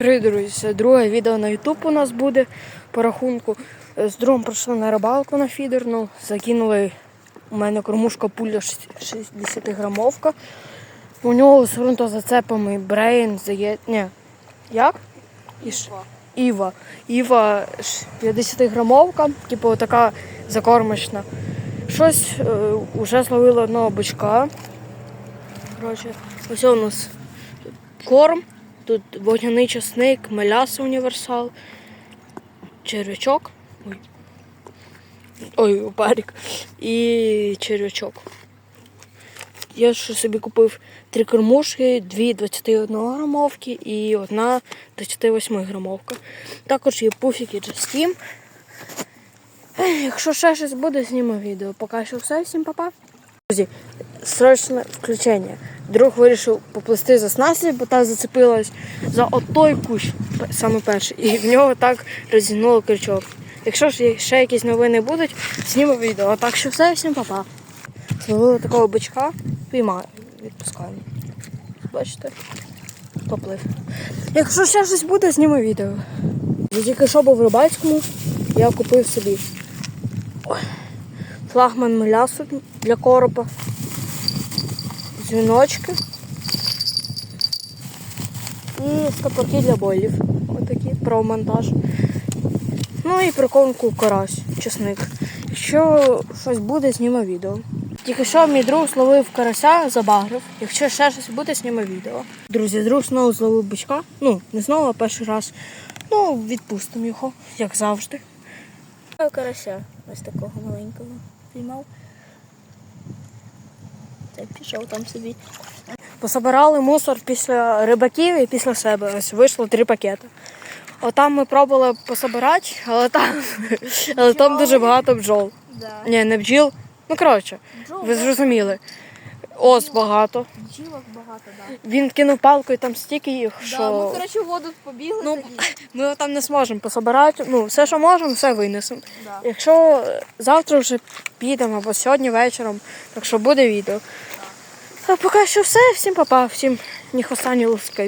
Друзі, друге відео на YouTube у нас буде по рахунку. Е, З другом прийшли на рибалку на фідерну. Закинули у мене кормушка пуля 60 грамовка. У нього з ґрунтозацепами брейн здає. Ні. Як? Іш... Іва. Іва 50 грамовка, типу така закормочна. Щось е, уже зловило одного бичка. Коротше, ось у нас корм. Тут вогняний часник, меляса універсал, червячок. Ой, Ой опарик. І червячок. Я ще собі купив три кормушки, дві 21 грамовки і одна 28 грамовка. Також є пуфіки Джастім. Якщо ще щось буде, зніму відео. Поки що все, всім па-па. Друзі, срочне включення. Друг вирішив поплисти за снасті, бо та зацепилась за отой кущ, саме перший, і в нього так розігнуло крючок. Якщо ж ще якісь новини будуть, зніму відео. А так що все, всім па-па. Такого бичка, піймаю, відпускаємо. Бачите? Поплив. Якщо ще щось буде, зніму відео. Я тільки що був в Рибальському, я купив собі флагман мелясу для коропа дзвіночки і стопорки для бойлів. Отакі про монтаж. Ну і прикормку карась, чесник. Якщо щось буде, зніму відео. Тільки що мій друг зловив карася, забагрив. Якщо ще щось буде, зніму відео. Друзі, друг знову зловив бичка. Ну, не знову, а перший раз. Ну, відпустимо його, як завжди. Карася ось такого маленького піймав. Та й пішов там собі. Пособирали мусор після рибаків і після себе. Ось вийшло три пакети. Отам ми пробували пособирати, але там, але там дуже багато бджол. Да. Ні, не бджіл. Ну коротше, ви зрозуміли. Ос багато. Бджілок багато, да. Він кинув палку і там стільки їх, Да, ми, коротше, в воду побігли ну, тоді. ми там не зможемо пособирати. Ну, все, що можемо, все винесемо. Да. Якщо е, завтра вже підемо або сьогодні вечором, так що буде відео. А поки що все, всім папа, всім ніх хвоста, ні луски.